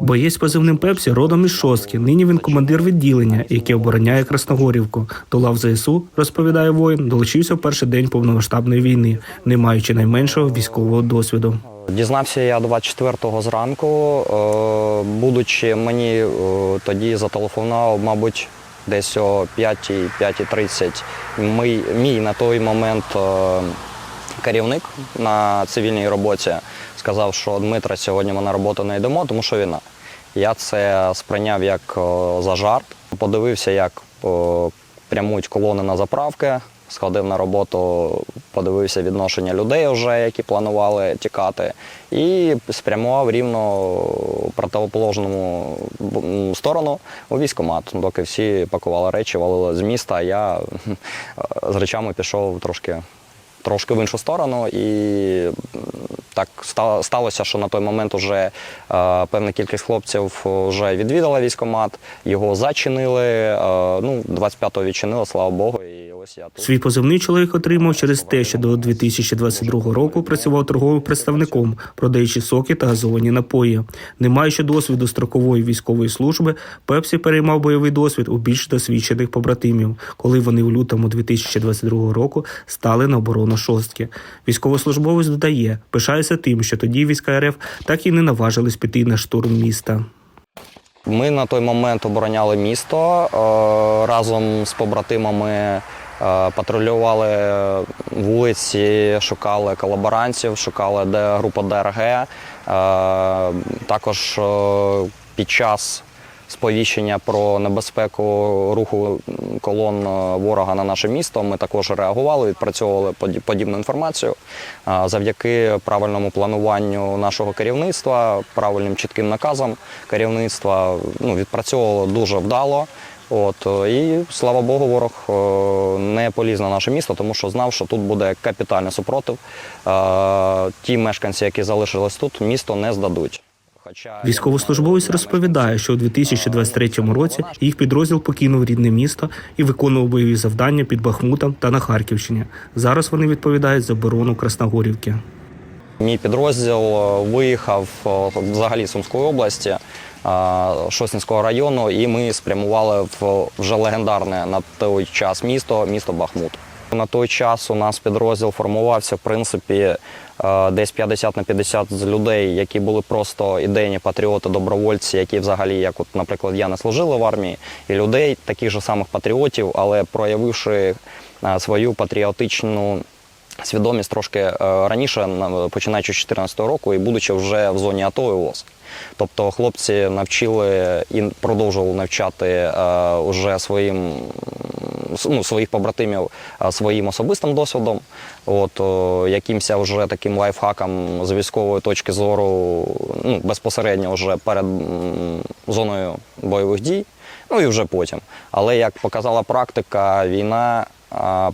Боєць позивним Пепсі родом із шостки. Нині він командир відділення, яке обороняє Красногорівку. До лав ЗСУ, розповідає воїн, долучився в перший день повномасштабної війни, не маючи найменшого військового досвіду. Дізнався я 24-го зранку, е, будучи мені е, тоді зателефонував, мабуть, десь о 5-5.30 мій, мій на той момент е, керівник на цивільній роботі сказав, що Дмитра сьогодні ми на роботу не йдемо, тому що війна. Я це сприйняв як за жарт. Подивився, як прямують колони на заправки. Сходив на роботу, подивився відношення людей, вже, які планували тікати, і спрямував рівно противоположному сторону у військкомат, доки всі пакували речі, валили з міста. а Я з речами пішов трошки, трошки в іншу сторону. І так сталося, що на той момент вже е, певна кількість хлопців вже відвідала військкомат, його зачинили. е, ну, 25-го відчинили, слава Богу. І. Свій позивний чоловік отримав через те, що до 2022 року працював торговим представником, продаючи соки та газовані напої. Не маючи досвіду строкової військової служби, Пепсі переймав бойовий досвід у більш досвідчених побратимів, коли вони у лютому 2022 року стали на оборону шостки. Військовослужбовець додає, пишається тим, що тоді війська РФ так і не наважились піти на штурм міста. Ми на той момент обороняли місто е, разом з побратимами. Е, Патрулювали вулиці, шукали колаборантів, шукали де група ДРГ. Е, Також е, під час сповіщення про небезпеку руху колон ворога на наше місто. Ми також реагували, відпрацьовували подібну інформацію. Завдяки правильному плануванню нашого керівництва, правильним чітким наказам керівництва ну, відпрацьовувало дуже вдало. От е, і слава Богу, ворог е, не поліз на наше місто, тому що знав, що тут буде капітальний супротив. Е, Ті мешканці, які залишились тут, місто не здадуть. Військовослужбовець розповідає, що у 2023 році їх підрозділ покинув рідне місто і виконував бойові завдання під Бахмутом та на Харківщині. Зараз вони відповідають за оборону Красногорівки. Мій підрозділ е, виїхав е, взагалі з Сумської області, е, Шосінського району, і ми спрямували в вже легендарне на той час місто, місто Бахмут. На той час у нас підрозділ формувався, в принципі, десь 50 на 50 з людей, які були просто ідейні патріоти, добровольці, які взагалі, як, от, наприклад, я не служили в армії, і людей, таких же самих патріотів, але проявивши свою патріотичну свідомість трошки е, раніше, на- починаючи з 2014 року і будучи вже в зоні АТО і ООС. Тобто хлопці навчили і продовжували навчати е, уже своїм ну, своїх побратимів е, своїм особистим досвідом, от о, якимось вже таким лайфхаком з військової точки зору, ну безпосередньо вже перед зоною бойових дій. Ну і вже потім. Але як показала практика, війна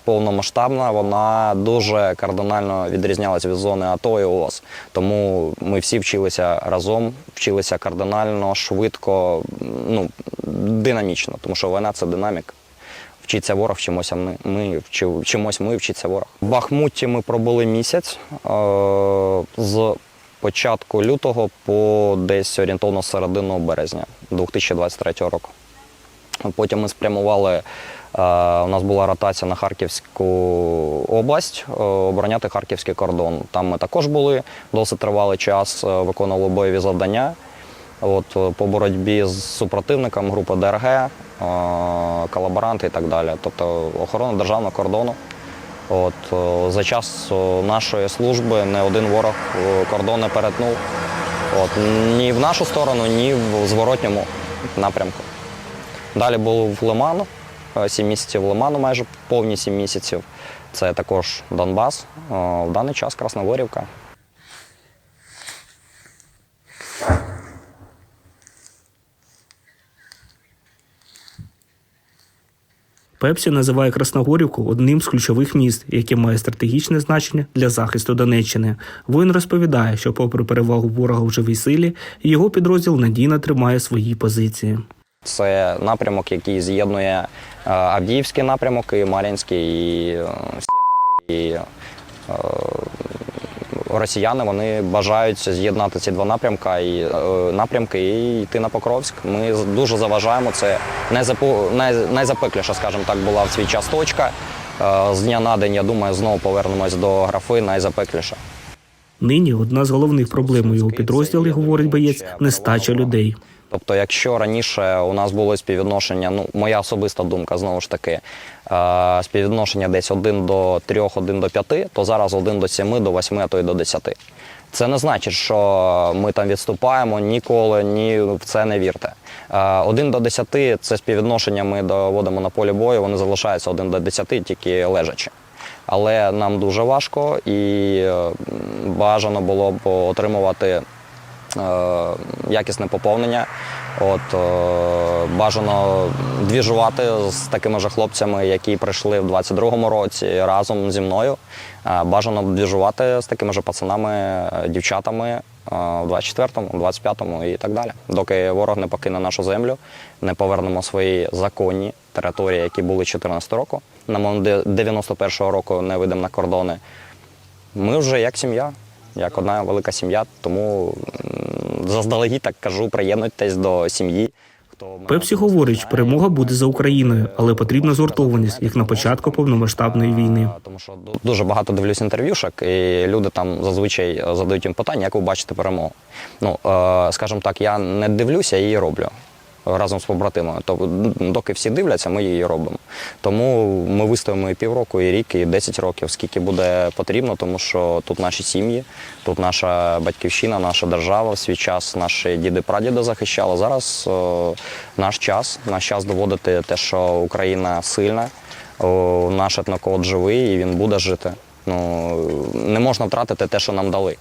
повномасштабна, вона дуже кардинально відрізнялася від зони АТО і ООС. Тому ми всі вчилися разом, вчилися кардинально, швидко, ну, динамічно, тому що війна це динаміка. Вчиться ворог, вчимося ми. Ми вчимось ми, вчиться ворог. В Бахмуті ми пробули місяць е, з початку лютого по десь орієнтовно середину березня 2023 року. Потім ми спрямували. е, У нас була ротація на Харківську область, е, обороняти харківський кордон. Там ми також були досить тривалий час, е, виконували бойові завдання. От, по боротьбі з супротивником, групи ДРГ, колаборанти і так далі. Тобто охорона державного кордону. От, за час нашої служби не один ворог кордон не перетнув. От, ні в нашу сторону, ні в зворотньому напрямку. Далі був в Лиману, е, сім місяців Лиману, майже повні сім місяців. Це також Донбас. Е, В даний час Красногорівка. Пепсі називає Красногорівку одним з ключових міст, яке має стратегічне значення для захисту Донеччини. Воїн розповідає, що, попри перевагу ворога в живій силі, його підрозділ надійно тримає свої позиції. Це напрямок, який з'єднує е, Авдіївський напрямок, і Мар'їнський, і е, і е, росіяни вони бажають з'єднати ці два напрямки і напрямки і йти на Покровськ. Ми дуже заважаємо. Це найзапекліша, скажімо так, була в свій час точка. З дня на день, я думаю, знову повернемось до графи найзапекліша. Нині одна з головних проблем у його підрозділі, говорить боєць, нестача людей. Тобто, якщо раніше у нас було співвідношення, ну моя особиста думка знову ж таки, е, співвідношення десь 1 до 3, 1 до 5, то зараз 1 до 7, до 8, а то й до 10. Це не значить, що ми там відступаємо ніколи, ні в це не вірте. Е, 1 до 10 це співвідношення ми доводимо на полі бою, вони залишаються 1 до 10, тільки лежачи. Але нам дуже важко і е, бажано було б отримувати якісне поповнення. От е, бажано двіжувати з такими ж хлопцями, які прийшли в 22-му році разом зі мною. Е, бажано двіжувати з такими ж пацанами, е, дівчатами е, в 24-му, 25-му і так далі. Доки ворог не покине нашу землю, не повернемо свої законні території, які були 14 року. На момент 91-го року не вийдемо на кордони. Ми вже як сім'я, як одна велика сім'я, тому заздалегідь так кажу, приєднуйтесь до сім'ї. Пепсі говорить, перемога буде за Україною, але потрібна згуртованість, як на початку повномасштабної війни. Тому що дуже багато дивлюсь інтерв'юшок, і люди там зазвичай задають їм питання, як ви бачите перемогу. Ну, е, скажімо так, я не дивлюся, я її роблю. Разом з побратимами. Тобто, доки всі дивляться, ми її робимо. Тому ми вистоїмо і півроку, і рік, і 10 років, скільки буде потрібно, тому що тут наші сім'ї, тут наша батьківщина, наша держава в свій час, наші діди прадіди захищали. Зараз е, наш час, наш час доводити те, що Україна сильна, о, наш етнокод живий і він буде жити. Ну, не можна втратити те, що нам дали.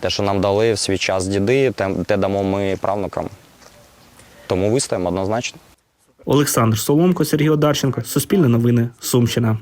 Те, що нам дали в свій час діди, те, те дамо ми правнукам. Тому вистоїмо однозначно. Олександр Соломко, Сергій Одарченко, Суспільне новини, Сумщина.